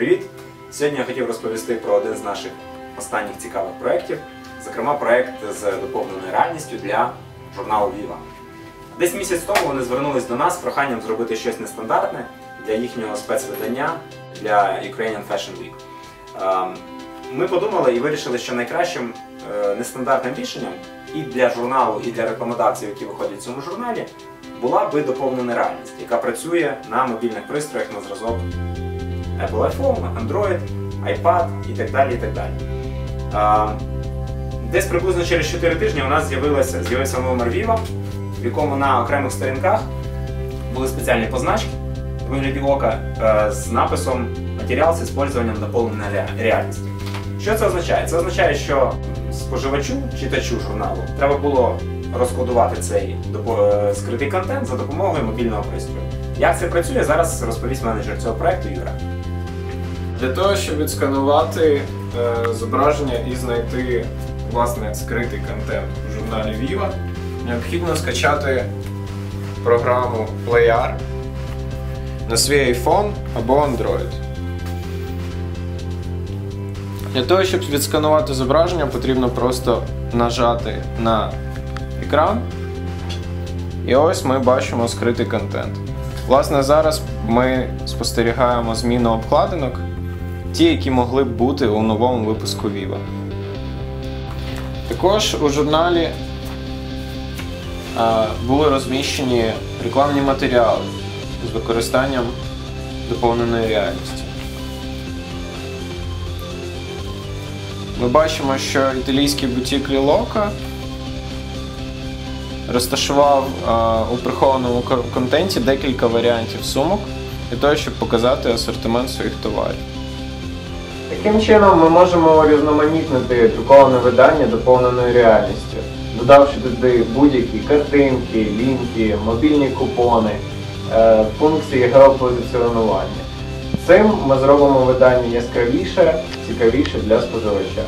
привіт! Сьогодні я хотів розповісти про один з наших останніх цікавих проєктів, зокрема проєкт з доповненою реальністю для журналу Viva. Десь місяць тому вони звернулись до нас з проханням зробити щось нестандартне для їхнього спецвидання для Ukrainian Fashion Week. Ем, Ми подумали і вирішили, що найкращим е, нестандартним рішенням і для журналу, і для рекламодавців, які виходять в цьому журналі, була би доповнена реальність, яка працює на мобільних пристроях на зразок Apple iPhone, Android, iPad і так далі. І так далі. Десь приблизно через 4 тижні у нас з'явилося, з'явився номер Viva, в якому на окремих сторінках були спеціальні позначки в вигляді ока е, з написом матеріал з використанням доповненої ре- реальності. Що це означає? Це означає, що споживачу, читачу журналу треба було розкодувати цей е, скритий контент за допомогою мобільного пристрою. Як це працює, зараз розповість менеджер цього проекту Юра. Для того, щоб відсканувати е, зображення і знайти власне скритий контент у журналі Viva, необхідно скачати програму PlayAR на свій iPhone або Android. Для того, щоб відсканувати зображення, потрібно просто нажати на екран. І ось ми бачимо скритий контент. Власне, зараз ми спостерігаємо зміну обкладинок, ті, які могли б бути у новому випуску Viva. Також у журналі були розміщені рекламні матеріали з використанням доповненої реальності. Ми бачимо, що італійський бутік Лілока розташував у прихованому контенті декілька варіантів сумок для того, щоб показати асортимент своїх товарів. Таким чином ми можемо різноманітнити друковане видання доповненою реальністю, додавши туди будь-які картинки, лінки, мобільні купони, е, функції геопозиціонування. Цим ми зробимо видання яскравіше, цікавіше для споживача.